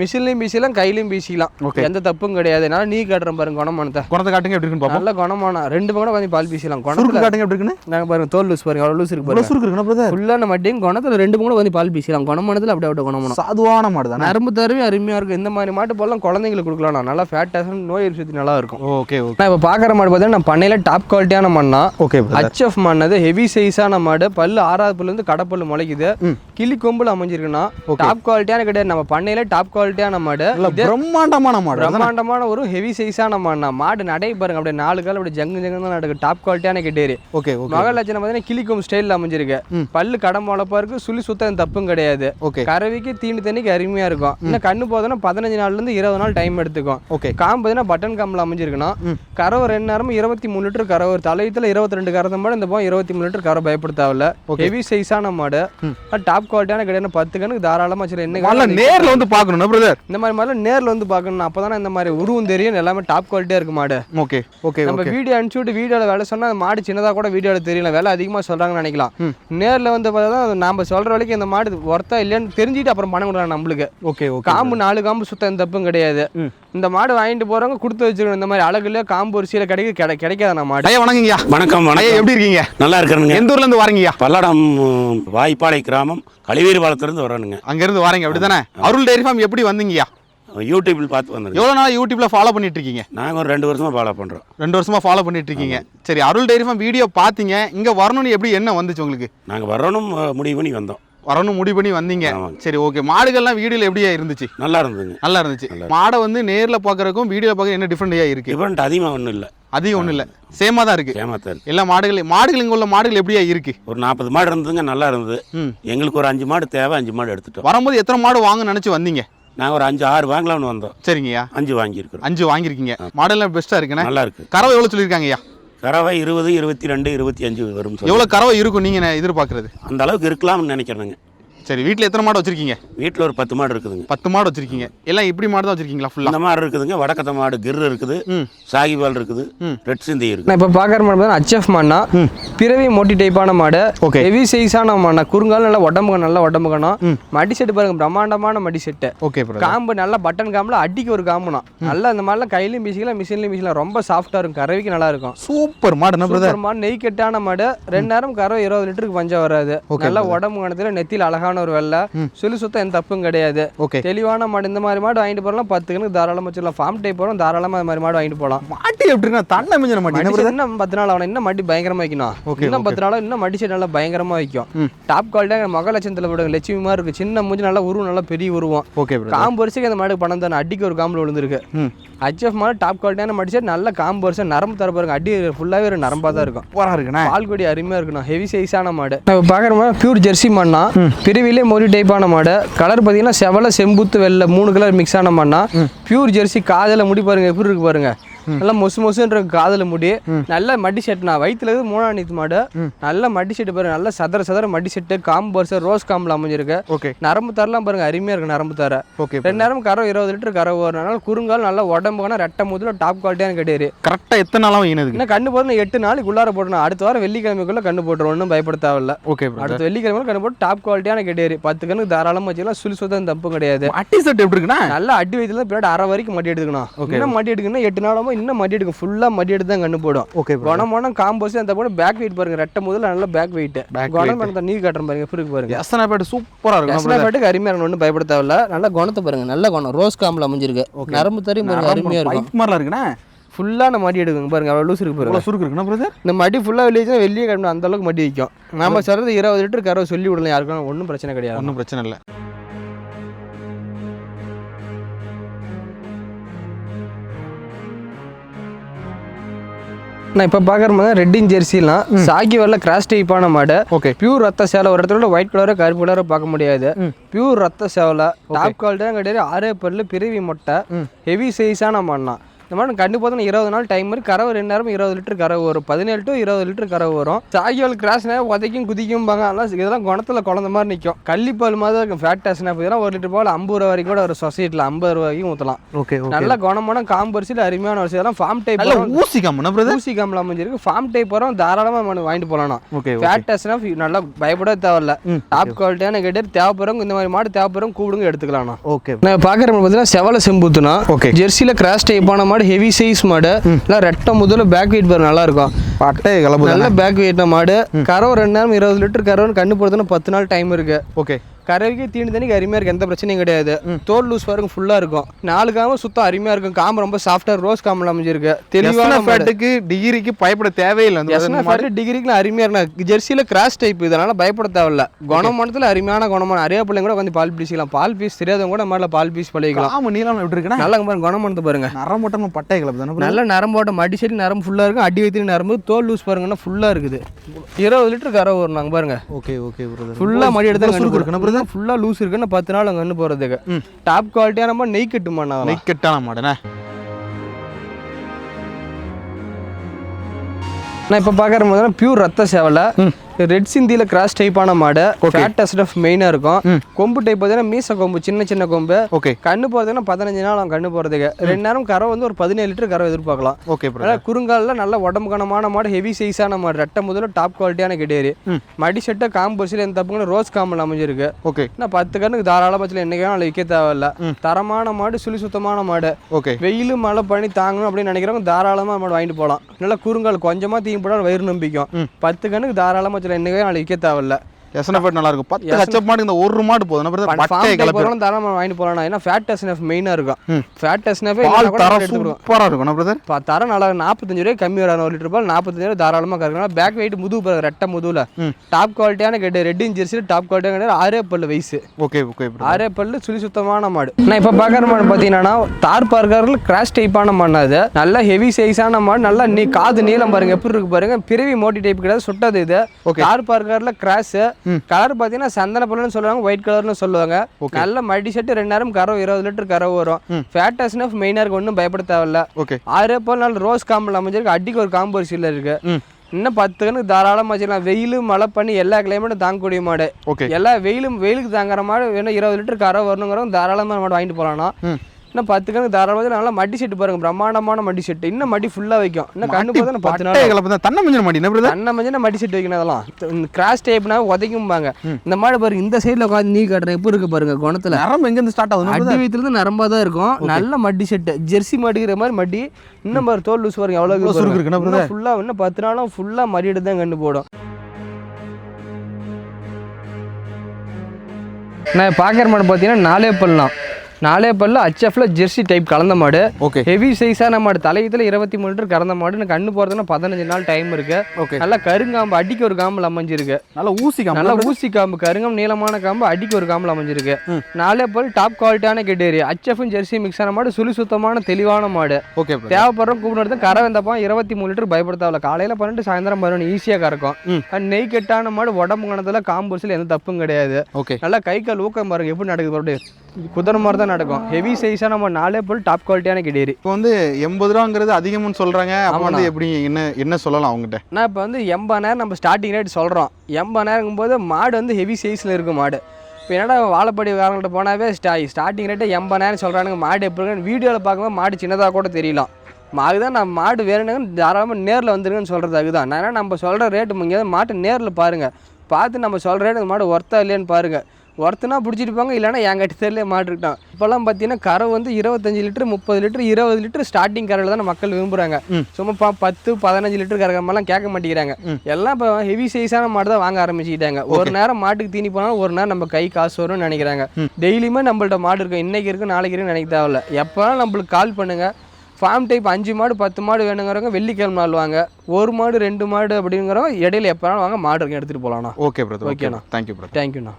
Speaker 4: மிஷின்லையும் பீசிக்கலாம் கையிலையும் பீசிக்கலாம். எந்த தப்பும் கிடையாது. என்னால் நீ காட்டுறேன் பாருங்க குணமணத்தை
Speaker 1: குணத்தை காட்டுங்க எப்படி இருக்குன்னு
Speaker 4: நல்ல குணமானம் ரெண்டு பக்கம் கொஞ்சம் பால் பீசிக்கலாம் குணத்துல
Speaker 1: காட்டுங்க எப்படி இருக்குன்னு?
Speaker 4: நாங்கள் பாருங்க தோல் லூஸ் பாருங்க அவ்வளோ லூஸ் இருக்கு
Speaker 1: சுருக்கு இருக்குண்ணா பிரதர்
Speaker 4: ஃபுல்லான மட்டியும் குணத்துல ரெண்டு மூணு வந்து பால் பீசிக்கலாம் குணமானத்தில் அப்படியே அப்படியே குணமானம்.
Speaker 1: சாதுவான மாடு தானே?
Speaker 4: நரம்பு தருவி அருமையாக இருக்கும். இந்த மாதிரி மாட்டு போலாம் குழந்தைங்களுக்கு கொடுக்கலாம். நல்லா ஃபேட்டாக நோய் எதிர்ப்பு நல்லா இருக்கும்.
Speaker 1: ஓகே ஓகே
Speaker 4: நான் இப்போ பார்க்குற மாடு பார்த்தீங்கன்னா நான் பண்ணையில் டாப் குவாலிட்டியான மண்ணா?
Speaker 1: ஓகே
Speaker 4: ஹச்எஃப் மண்ணது ஹெவி சைஸான மாடு பல்லு ஆறாவது பல்லு வந்து கடப்பல்லு முளைக்குது. கிளி கொம்புல அமைஞ்சிருக்குன்னா டாப் குவாலிட்டியான கிடையாது. நம்ம பண்ணையில டாப் குவாலிட்டியான மாடு.
Speaker 1: பிரம்மாண்டமான மாடு?
Speaker 4: பிரம்மாண்டமான ஒரு ஹெவி சைஸான மாடுனா மாடு நடை பாருங்க. அப்படியே நாலு கால் அப்படியே ஜங்கு ஜங்கு தான் நடக்கு டாப் குவாலிட்டியான கெட்டேரி.
Speaker 1: ஓகே
Speaker 4: மகள் லட்சணம் பார்த்தீங்கன்னா கிளிக்கும் ஸ்டைலில் அமைஞ்சிருக்கு. பல்லு கடம் முளைப்பா இருக்கு. சுழி சுத்தம் தப்பும் கிடையாது.
Speaker 1: ஓகே
Speaker 4: கறவைக்கு தீனி தண்ணிக்கு அருமையா இருக்கும். இன்னும் கண்ணு போதுன்னா பதினஞ்சு நாள்ல இருந்து இருபது நாள் டைம் எடுத்துக்கும்.
Speaker 1: ஓகே
Speaker 4: காம்பு பார்த்தீங்கன்னா பட்டன் காம்பில் அமைஞ்சிருக்குன்னா கறவை ரெண்டு நேரமும் இருபத்தி மூணு லிட்டர் கறவை ஒரு தலையத்தில் இருபத்தி ரெண்டு கறந்த மாடு இந்த போகும் இருபத்தி மூணு லிட்டர் கறவை பயப்பட தேவையில்ல ஹெவி சைஸான மாடு. டாப் குவாலிட்டியான கிடையாது பத்து கணக்கு தாராளமாக வச்சிருக்கேன் என்ன
Speaker 1: நேர்ல வந்து பார்க்கணும் பிரதர்
Speaker 4: இந்த மாதிரி மாதிரிலாம் நேரில் வந்து பார்க்கணும். அப்போ இந்த மாதிரி உருவம் தெரியும். எல்லாமே டாப் குவாலிட்டியாக இருக்கு மாடு.
Speaker 1: ஓகே ஓகே
Speaker 4: நம்ம வீடியோ அனுப்பிச்சு விட்டு வீடியோவில் வேலை சொன்னால் மாடு சின்னதாக கூட வீடியோவில் தெரியல. வேலை அதிகமாக சொல்கிறாங்கன்னு நினைக்கலாம். நேரில் வந்து பார்த்தா தான் நம்ம சொல்கிற வரைக்கும் இந்த மாடு ஒர்த்தா இல்லைன்னு தெரிஞ்சுட்டு அப்புறம் பணம் கொடுக்குறாங்க நம்மளுக்கு.
Speaker 1: ஓகே
Speaker 4: காம்பு நாலு காம்பு சுத்தம் தப்பும் கிடையாது. இந்த மாடு வாங்கிட்டு போறவங்க கொடுத்து வச்சிருக்கணும். இந்த மாதிரி அழகுல காம்பு ஒரு சீல கிடைக்க கிடை கிடைக்காத நம்ம மாடு?
Speaker 1: ஐயா வணக்கங்கய்யா.
Speaker 2: வணக்கம் வணக்கம்.
Speaker 1: எப்படி இருக்கீங்க?
Speaker 2: நல்லா இருக்கிறேனுங்க.
Speaker 1: எந்த ஊர்ல இருந்து வரீங்கய்யா?
Speaker 2: பல்லடம் வாய்ப்பாளை கிராமம் கழிவேறு பாலத்திலிருந்து வரணுங்க
Speaker 1: அங்க இருந்து வரீங்க அப்படிதானே அருள் டெய்ரி ஃபார்ம் எப்படி வந்தீங்கய்யா?
Speaker 2: யூடியூப்பில் பார்த்து வந்துருங்க
Speaker 1: எவ்வளவு நாள் யூடியூப்ல ஃபாலோ பண்ணிட்டு இருக்கீங்க
Speaker 2: நாங்கள் ஒரு ரெண்டு வருஷமா ஃபாலோ பண்ணுறோம்
Speaker 1: ரெண்டு வருஷமா ஃபாலோ பண்ணிட்டு இருக்கீங்க சரி அருள் டெய்ரி ஃபார்ம் வீடியோ பாத்தீங்க இங்க வரணும்னு எப்படி என்ன வந்துச்சு உங்களுக்கு?
Speaker 2: நாங்கள் வரணும் முடிவு பண்ணி வந்தோம்.
Speaker 1: வரணும் முடிவு பண்ணி வந்தீங்க. சரி ஓகே மாடுகள்லாம் வீடியோல எப்படியா இருந்துச்சு?
Speaker 2: நல்லா இருந்ததுங்க.
Speaker 1: நல்லா இருந்துச்சு. மாடை வந்து நேர்ல பாக்குறதுக்கும் வீடியோல பார்க்க என்ன டிஃப்ரெண்ட்யா இருக்கு?
Speaker 2: டிஃபரெண்ட் அதிகமாக ஒன்றும் இல்லை.
Speaker 1: அதிகம் ஒண்ணும் இல்ல. சேமா தான் இருக்கு.
Speaker 2: ஏமாத்தான் இருக்கு.
Speaker 1: எல்லா மாடுகள் மாடுகள் இங்க உள்ள மாடுகள் எப்படியா இருக்கு?
Speaker 2: ஒரு நாற்பது மாடு இருந்ததுங்க நல்லா இருந்தது. எங்களுக்கு ஒரு அஞ்சு மாடு தேவை அஞ்சு மாடு எடுத்துட்டோம்.
Speaker 1: வரும்போது எத்தனை மாடு வாங்க நினைச்சு வந்தீங்க?
Speaker 2: நாங்கள் ஒரு அஞ்சு ஆறு வாங்கலாம்னு வந்தோம்.
Speaker 1: சரிங்கய்யா.
Speaker 2: அஞ்சு வாங்கியிருக்கிறோம்.
Speaker 1: அஞ்சு வாங்கியிருக்கீங்க. மாடெல்லாம் பெஸ்ட்டாக இருக்குண்ணே.
Speaker 2: நல்லா இருக்கு.
Speaker 1: கறவை எவ்வளோ சொல்லியிருக்காங்கய்யா?
Speaker 2: கறவை இருபது இருபத்தி ரெண்டு இருபத்தி அஞ்சு வரும்.
Speaker 1: எவ்வளோ கறவை இருக்கும் நீங்கள் எதிர்பார்க்குறது
Speaker 2: அந்த அளவுக்கு இருக்கலாம்னு நினைக்கிறேனுங்க
Speaker 1: சரி வீட்டில் எத்தனை மாடு வச்சிருக்கீங்க?
Speaker 2: வீட்டில் ஒரு பத்து மாடு இருக்குதுங்க.
Speaker 1: பத்து மாடு வச்சிருக்கீங்க. எல்லாம் இப்படி மாடு தான் வச்சிருக்கீங்களா ஃபுல்லாக
Speaker 2: இந்த மாடு இருக்குதுங்க. வடக்கத்த மாடு கிர் இருக்குது.
Speaker 1: ம்.
Speaker 2: சாகிபால் இருக்குது. ரெட் சிந்தி இருக்குது.
Speaker 4: நான் இப்போ பார்க்குற மாடு பார்த்தா ஹச்எஃப் மாடுனா பிறவி மோட்டி டைப்பான மாடு
Speaker 1: Okay.
Speaker 4: ஹெவி சைஸான மாடு குறுங்கால் நல்லா உடம்புக்கு நல்ல உடம்புக்கணும் மடி செட்டு பாருங்க பிரம்மாண்டமான மடி செட்டு
Speaker 1: ஓகே ப்ரோ
Speaker 4: காம்பு நல்லா பட்டன் காம்பில் அடிக்கு ஒரு காம்புனா. நல்லா இந்த மாதிரிலாம் கையிலையும் பீசிக்கலாம் மிஷின்லையும் பீசிக்கலாம். ரொம்ப சாஃப்டாக இருக்கும். கறவைக்கு நல்லா இருக்கும்.
Speaker 1: சூப்பர் மாடு என்ன பிரதர்
Speaker 4: சூப்பர் மாடு நெய் கெட்டான மாடு. ரெண்டு நேரம் கறவை இருபது லிட்டருக்கு பஞ்சம் வராது. நல்ல உடம்பு கணத்துல நெத்தியில் அழகான ஒரு வெள்ளை சுழி சுத்தம் எந்த தப்பும் கிடையாது.
Speaker 1: ஓகே.
Speaker 4: தெளிவான மாடு இந்த மாதிரி மாடு வாங்கிட்டு போகலாம் பத்து கணக்கு தாராளமாக வச்சிடலாம் ஃபார்ம் டைப் போகிறோம் தாராளமாக இந்த மாதிரி மாடு வாங்கிட்டு போகலாம்.
Speaker 1: மாட்டி எப்படின்னா தண்ணை மிஞ்சின மாட்டி.
Speaker 4: இன்னும் பத்து நாள் அவனை இன்னும் மடி பயங்கரமா வைக்கணும். இன்னும். பத்து நாள் இன்னும் மடி செடி நல்லா பயங்கரமா வைக்கும். டாப் குவாலிட்டியாக மக லட்சத்தில் விடுங்க லட்சுமி மாதிரி இருக்கு. சின்ன மூஞ்சி நல்லா உருவம் நல்லா பெரிய உருவம்.
Speaker 1: ஓகே
Speaker 4: காம்பு வரிசைக்கு அந்த மாடு பணம் தானே அடிக்கு ஒரு காம்பில் விழுந்திருக்கு. ஹச்எஃப் மாடு டாப் குவாலிட்டியான மடிச்சு நல்ல காம்பு வருஷம் நரம்பு தர பாருங்க. அடி ஃபுல்லாகவே ஒரு நரம்பாக தான் இருக்கும்.
Speaker 1: சூப்பராக இருக்குண்ணே.
Speaker 4: பால் கொடி அருமையாக இருக்கணும் ஹெவி சைஸான மாடு. நம்ம பார்க்குற மாதிரி பியூர் ஜெர்சி மாடுனா பிரிவிலே மொழி டைப்பான மாடு. கலர் பார்த்தீங்கன்னா செவல செம்புத்து வெள்ளை மூணு கலர் மிக்ஸ் ஆன மாடுனா பியூர் ஜெர்சி காதில் முடி பாருங்க எப்படி இருக்கு பாருங்க. நல்லா மொசு மொசுன்ற காதில் முடி நல்ல மடி செட்னா வயிற்றுல இருந்து மூணாம் நீத்து மாடு. நல்ல மடி செட்டு பாருங்க. நல்ல சதற சதற மடி செட்டு காம்பு ரோஸ் காம்பில் அமைஞ்சிருக்கு.
Speaker 1: ஓகே.
Speaker 4: நரம்பு தரலாம் பாருங்க. அருமையாக இருக்கு நரம்பு தர.
Speaker 1: ஓகே
Speaker 4: ரெண்டு நேரம் கறவை இருபது லிட்டர் கறவை வரனால குறுங்கால் நல்லா உடம்புக்கான ரெட்டை முதல்ல டாப் குவாலிட்டியான கிடையாது
Speaker 1: கரெக்டாக எத்தனை நாளாக வாங்கினதுக்கு
Speaker 4: இன்னும் கண்ணு போட்டு எட்டு நாளைக்கு உள்ளார போடணும். அடுத்த வாரம் வெள்ளிக்கிழமைக்குள்ள கண்ணு போட்டுரும். ஒன்றும் பயப்பட தேவையில்ல
Speaker 1: ஓகே
Speaker 4: அடுத்த வெள்ளிக்கிழமை கண்ணு போட்டு டாப் குவாலிட்டியான கெட்டேரி பத்து கண்ணுக்கு தாராளமாக வச்சுக்கலாம். சுழி சுத்தம் தப்பு கிடையாது.
Speaker 1: அட்டி செட் எப்படி இருக்குண்ணா?
Speaker 4: நல்லா அடி வயதுல பின்னாடி அரை வரைக்கும் மடி எடுத்துக்கணும்.
Speaker 1: Okay.
Speaker 4: இன்னும் மடி எடுக்கணும் எட்டு நாளாமோ இன்னும் மடி எடுக்கும். ஃபுல்லாக மடி எடுத்து தான் கண்ணு போடும்
Speaker 1: ஓகே
Speaker 4: குணமான காம்போஸ் அந்த போட பேக் வெயிட் பாருங்க ரெட்டை முதல்ல நல்ல பேக் வெயிட் குணம் நீர் காட்டுற பாருங்க இருக்கு பாருங்க.
Speaker 1: எஸ்னா பேட்டு சூப்பராக இருக்கும்
Speaker 4: எஸ்னா பாட்டுக்கு அருமையாக இருக்கணும் ஒன்றும் பயப்பட தேவையில்ல நல்ல குணத்தை பாருங்க நல்ல குணம். ரோஸ் காம்பில் அமைஞ்சிருக்கு. நரம்பு பாருங்க அருமையாக இருக்கும்.
Speaker 1: மாதிரிலாம் இருக்குண்ணே?
Speaker 4: ஃபுல்லாக நம்ம மடி எடுக்குங்க பாருங்க அவ்வளோ லூஸ் இருக்கு பாருங்க.
Speaker 1: சுருக்கு இருக்குண்ணா பிரதர்
Speaker 4: இந்த மடி ஃபுல்லாக வெளியே வெளியே கிடணும் அந்த அளவுக்கு மடி வைக்கும். நம்ம சொல்கிறது இருபது லிட்டர் கறவை சொல்லி விடலாம் யாருக்கும் ஒன்றும் பிரச்சனை கிடையாது.
Speaker 1: ஒன்றும் பிரச்சனை இல்லை.
Speaker 4: நான் இப்போ பார்க்குற மாதிரி ரெட்டின் ஜெர்சிலாம். சாகி வரல கிராஸ் டைப்பான மாடு.
Speaker 1: ஓகே.
Speaker 4: பியூர் ரத்த சேவலை ஒரு இடத்துல ஒயிட் கலரோ கருப்பு கலரோ பார்க்க முடியாது. பியூர் ரத்த சேவலை. டாப் குவாலிட்டியாக கிடையாது ஆரே பல்லு பிறவி மொட்டை. ஹெவி சைஸான மாடுனா. இந்த மாதிரி கண்டு பார்த்தோன்னா இருபது நாள் டைம் இருக்கு. கறவை ரெண்டு நேரம் இருபது லிட்டர் கறவை வரும். பதினேழு டு இருபது லிட்டர் கறவை வரும். சாகிவால் கிராஸ்னா உதைக்கும் குதிக்கும்பாங்க. அதெல்லாம் இதெல்லாம் குணத்தில் குழந்த மாதிரி நிற்கும் கள்ளிப்பால் மாதிரி தான் இருக்கும். ஃபேட் டேஸ்னா இதெல்லாம் ஒரு லிட்டர் பால் ஐம்பது ரூபா வரைக்கும் கூட ஒரு சொசைட்டியில் ஐம்பது ரூபா வரைக்கும் ஊற்றலாம்
Speaker 1: ஓகே ஓகே.
Speaker 4: நல்ல குணமான காம்பரிசியில் அருமையான ஒரு இதெல்லாம் ஃபார்ம் டைப்
Speaker 1: ஊசி பிரதர்
Speaker 4: ஊசி காமில் அமைஞ்சிருக்கு. ஃபார்ம் டைப் வரும். தாராளமாக வாங்கிட்டு போகலாம்
Speaker 1: ஓகே
Speaker 4: ஃபேட் டெஸ்ட்னா நல்லா பயப்பட தேவையில்ல. டாப் குவாலிட்டியான கேட்டு தேவைப்படுறவங்க இந்த மாதிரி மாடு தேவைப்படுறவங்க கூப்பிடுங்க எடுத்துக்கலாம்ண்ணா
Speaker 1: ஓகே.
Speaker 4: நான் பார்க்குற பார்த்தீங்கன்னா செவல செம்புத்துனா
Speaker 1: Okay.
Speaker 4: ஜெர்சியில் கிராஸ் டைப்பான மாடு ஹெவி சைஸ் மாடு. நல்லா ரெட்டை முதல்ல பேக் வெயிட் பாரு நல்லா இருக்கும்.
Speaker 1: பட்டை கலப்பு
Speaker 4: நல்ல பேக் வெயிட்ன மாடு. கறவை ரெண்டு நேரம் இருபது லிட்டர் கறவை கண்ணு போடுறதுன்னு பத்து நாள் டைம் இருக்கு.
Speaker 1: ஓகே.
Speaker 4: கறவைக்கு தீனி தண்ணிக்கு அருமையாக இருக்குது எந்த பிரச்சனையும் கிடையாது. தோல் லூஸ் பாருங்க ஃபுல்லாக இருக்கும். நாலு காம்பு சுத்தம் அருமையாக இருக்கும். காம்பு ரொம்ப சாஃப்டாக ரோஸ் காம்பில் அமைஞ்சிருக்கு. தெளிவான.
Speaker 1: ஃபேட்டுக்கு டிகிரிக்கு பயப்பட தேவையில்லை.
Speaker 4: ஃபேட்டு டிகிரிக்குலாம் அருமையாக இருக்கு ஜெர்சியில் கிராஸ் டைப் இதனால பயப்பட தேவையில்ல. குணமானத்தில் அருமையான குணமான அரிய பிள்ளைங்க கூட வந்து பால் பீசிக்கலாம். பால் பீஸ் தெரியாதவங்க கூட மாடல பால் பீஸ் பழகிக்கலாம்.
Speaker 1: ஆமா நீளம் எப்படி இருக்குன்னா
Speaker 4: நல்லா பாருங்க குணமானது பாருங்க.
Speaker 1: நரமட்டமா பட்டை கலப்பு தானே
Speaker 4: நல்ல நரம்போட மடி செடி நரம்பு ஃபுல்லாக இருக்கும். அடி வைத்திரி நரம்பு தோல் லூஸ் பாருங்கன்னா ஃபுல்லாக இருக்குது. இருபது லிட்டர் கரை வரும் நாங்கள் பாருங்க.
Speaker 1: ஓகே ஓகே
Speaker 4: ஃபுல்லாக மடி எடுத்து
Speaker 1: இருக்குண்ணா பிரதர்
Speaker 4: ஃபுல்லாக லூஸ் இருக்குன்னு பத்து நாள் அங்கே போகிறதுக்கு டாப் குவாலிட்டியான மாதிரி நெய் கட்டுமா நான்
Speaker 1: நெக்கெட்டான மாடுண்ணே.
Speaker 4: நான் இப்போ பார்க்குற மாதிரி பியூர் ரத்த சேவலை. ரெட் சிந்தியில் கிராஸ் டைப்பான மாடு ஃபேட் டெஸ்ட் மெயினாக இருக்கும். கொம்பு டைப் பார்த்தீங்கன்னா மீச கொம்பு சின்ன சின்ன கொம்பு.
Speaker 1: ஓகே
Speaker 4: கண்ணு போகிறதுன்னா பதினஞ்சு நாள் கண்ணு போகிறதுக்கு ரெண்டு நேரம் கறவை வந்து ஒரு பதினேழு லிட்டர் கறவை எதிர்பார்க்கலாம்.
Speaker 1: ஓகே
Speaker 4: அதனால் குறுங்காலில் நல்ல உடம்பு கனமான மாடு ஹெவி சைஸான மாடு. ரெட்டை முதல்ல டாப் குவாலிட்டியான கெடேரி. மடி செட்டை காம்பர்ஸில் எந்த தப்புன்னு ரோஸ் காம்பில் அமைஞ்சிருக்கு.
Speaker 1: ஓகே
Speaker 4: நான் பத்து கண்ணுக்கு தாராளபட்சத்தில் என்னைக்கு வேணாலும் விற்க தேவையில்ல. தரமான மாடு சுழி சுத்தமான மாடு.
Speaker 1: ஓகே
Speaker 4: வெயில் மழை பனி தாங்கணும் அப்படின்னு நினைக்கிறவங்க தாராளமாக மாடு வாங்கிட்டு போகலாம். நல்லா குறுங்கால் கொஞ்சமாக தீங்க போட்டால் வயிறு நம்பிக்கும். பத்து கண்ணுக்கு தாராளமாக வச்சுல என்னைக்கு வேணாலும் விற்க தேவையில்ல.
Speaker 1: ஃபேட் நல்லா இருக்கும் பத்து ஹச்சப் மாடு இந்த ஒரு மாடு போதும். பிரதர் பட்டை கலப்பு
Speaker 4: போகிறோம் தாராளமாக வாங்கிட்டு போகலாம் ஏன்னா ஃபேட் டெஸ்ட் மெயினாக இருக்கும் ஃபேட் டெஸ்ட்னாவே
Speaker 1: பால் தரம் சூப்பரா இருக்கும். பிரதர்
Speaker 4: பா தரம் நல்லா நாற்பத்தஞ்சு ரூபாய் கம்மி வராது. ஒரு லிட்டர் பால் நாற்பத்தஞ்சு ரூபாய் தாராளமாக கறக்கலாம் பேக் வெயிட் முதுகு ரெட்டை முதுகுல. டாப் குவாலிட்டியான கெட்டு ரெட் இன்ஜெர்சியில் டாப் குவாலிட்டியான கெட்டு ஆறே பல்லு வயசு.
Speaker 1: ஓகே ஓகே பிரதர்
Speaker 4: ஆறே பல்லு சுழி சுத்தமான மாடு. நான் இப்போ பார்க்குற மாடு பார்த்தீங்கன்னா தார் பார்க்கரில் கிராஷ் டைப்பான மாடு அது. நல்ல ஹெவி சைஸான மாடு. நல்லா நீ காது நீளம் பாருங்க. எப்படி இருக்கு பாருங்க. பிறவி மோட்டி டைப் கிடையாது. சுட்டது இது. தார் பார்க்கரில் கிராஸ் கலர் பார்த்தீங்கன்னா சந்தன பல்லுன்னு சொல்லுவாங்க ஒயிட் கலர்னு சொல்லுவாங்க. நல்ல மடி செட்டு ரெண்டு நேரம் கறவை இருபது லிட்டர் கறவை வரும். ஃபேட்டஸ்னா மெயினாக இருக்கு ஒன்றும் பயப்பட தேவையில்ல.
Speaker 1: ஓகே
Speaker 4: ஆறே போல் நாள் ரோஸ் காம்பில் அமைஞ்சிருக்கு அடிக்கு ஒரு காம்பு ஒரு இருக்கு. இன்னும் பத்து கணக்கு தாராளமாக வச்சுக்கலாம் வெயில் மழை பண்ணி எல்லா கிளைமேட்டும் தாங்கக்கூடிய மாடு.
Speaker 1: ஓகே
Speaker 4: எல்லா வெயிலும் வெயிலுக்கு தாங்குற மாடு வேணும் இருபது லிட்டர் கரை வரணுங்கிறவங்க தாராளமாக மாடு வாங்கிட்டு போகலாம்னா இன்னும் பத்து கணக்கு தாராளமாக நல்லா மடி செட்டு பாருங்க பிரம்மாண்டமான மடி செட்டு. இன்னும் மடி ஃபுல்லாக வைக்கும். இன்னும் கண்ணு பார்த்தா பத்து நாள்
Speaker 1: கலப்பு தான் தன்னை மஞ்சள் மாடி என்ன
Speaker 4: அண்ணன் மஞ்சள் மடி செட்டு வைக்கணும் அதெல்லாம். கிராஸ் டைப்னா உதைக்கும்பாங்க. இந்த மாடு பாருங்க இந்த சைடில் உட்காந்து நீ கட்டுற எப்படி இருக்கு பாருங்க குணத்துல.
Speaker 1: நரம் எங்க இருந்து ஸ்டார்ட் ஆகுது?
Speaker 4: அடி வயிற்றுலேருந்து நரம்பா தான் இருக்கும். நல்ல மடி செட்டு. ஜெர்சி மாடிக்கிற மாதிரி மடி. இன்னும் பாரு தோல் லூஸ் பாருங்க எவ்வளோ
Speaker 1: brother?
Speaker 4: ஃபுல்லாக இன்னும் பத்து நாளும் ஃபுல்லாக மடியிட்டு தான் கண்டு போடும். நான் பார்க்குற மாடு பார்த்தீங்கன்னா நாலே பல்லாம் நாலே பல்லு ஹச்எஃப்ல ஜெர்சி டைப் கலந்த மாடு.
Speaker 1: ஓகே
Speaker 4: ஹெவி சைஸான மாடு. தலையத்தில் இருபத்தி மூணு லிட்டர் கறந்த மாடு. எனக்கு கண்ணு போகிறதுனா பதினஞ்சு நாள் டைம் இருக்கு.
Speaker 1: ஓகே
Speaker 4: நல்லா கருங்காம்பு அடிக்கு ஒரு காம்பில் அமைஞ்சிருக்கு.
Speaker 1: நல்ல ஊசி காம
Speaker 4: நல்ல ஊசி காம்பு கருங்கம் நீளமான காம்பு அடிக்கு ஒரு காம்பில் அமைஞ்சிருக்கு. நாலே பல் டாப் குவாலிட்டியான கெட்டேரி ஹச்எஃப் ஜெர்சி மிக்ஸ் ஆன மாடு. சுழி சுத்தமான தெளிவான மாடு.
Speaker 1: ஓகே பிரதர்
Speaker 4: தேவைப்படுறோம் கூப்பிடுறது கரை வந்தப்போ இருபத்தி மூணு லிட்டர் பயப்படுத்தாவில்ல காலையில் பன்னெண்டு சாயந்தரம் பதினொன்று ஈஸியாக கறக்கும். நெய் கெட்டான மாடு உடம்பு கணத்தில் காம்பூசில் எந்த தப்பும் கிடையாது.
Speaker 1: ஓகே
Speaker 4: நல்லா கை கால் ஊக்கம் பாருங்க. எப்படி நடக்குது குதிரை மாதிரி தான் நடக்கும். ஹெவி சைஸான நம்ம நாலே பல் டாப் குவாலிட்டியான கெடேரி
Speaker 1: இப்போ வந்து எண்பது ரூபாங்கிறது அதிகம்னு சொல்றாங்க. அப்போ. வந்து எப்படி என்ன என்ன சொல்லலாம் அவங்ககிட்ட?
Speaker 4: நான் இப்போ வந்து எண்பதாயிரம் நம்ம ஸ்டார்டிங் ரேட் சொல்கிறோம் எண்பதாயிரம் போது மாடு வந்து ஹெவி சைஸில் இருக்கும் மாடு. இப்போ என்னடா வாழைப்படி காரங்கள்ட்ட போனாவே ஸ்டா ஸ்டார்டிங் ரேட்டே எண்பதாயிரம் சொல்கிறானுங்க மாடு எப்படி இருக்குன்னு வீடியோவில் பார்க்கும்போது மாடு சின்னதாக கூட தெரியலாம். அதுதான் நான் மாடு வேணுங்க தாராளமாக நேரில் வந்துருங்கன்னு சொல்கிறது அதுதான் நான் நம்ம சொல்கிற ரேட்டு இங்கே மாட்டை நேரில் பாருங்கள் பார்த்து நம்ம சொல்கிற ரேட்டு மாடு ஒர்த்தா இல்லையான்னு பாருங்கள் ஒருத்தனா பிடிச்சிட்டு போங்க இல்லைன்னா என்கிட்ட தெரியல மாட்டு இருக்கான் இப்போல்லாம் பார்த்தீங்கன்னா கரை வந்து இருபத்தஞ்சு லிட்டர் முப்பது லிட்டர் இருபது லிட்டர் ஸ்டார்டிங் கரையில் தான் மக்கள் விரும்புகிறாங்க சும்மா பத்து பதினஞ்சு லிட்டர் கறக்காமலாம் கேட்க மாட்டேங்கிறாங்க. எல்லாம் இப்போ ஹெவி சைஸான மாடு தான் வாங்க ஆரம்பிச்சுக்கிட்டாங்க. ஒரு நேரம் மாட்டுக்கு தீனி போனாலும் ஒரு நேரம் நம்ம கை காசு வரும்னு நினைக்கிறாங்க. டெய்லியுமே நம்மள்ட்ட மாடு இருக்கும் இன்னைக்கு இருக்கு நாளைக்கு இருக்குன்னு நினைக்க தேவையில்ல. எப்போலாம் நம்மளுக்கு கால் பண்ணுங்க. ஃபார்ம் டைப் அஞ்சு மாடு பத்து மாடு வேணுங்கிறவங்க வெள்ளிக்கிழமை நாள் வாங்க. ஒரு மாடு ரெண்டு மாடு அப்படிங்கிறவங்க இடையில எப்போ வாங்க. மாடு எடுத்துகிட்டு போகலாண்ணா
Speaker 1: ஓகே பிரதர் ஓகே
Speaker 4: ஓகேண்ணா.
Speaker 1: தேங்க்யூ பிரதர்
Speaker 4: தேங்க்யூண்ணா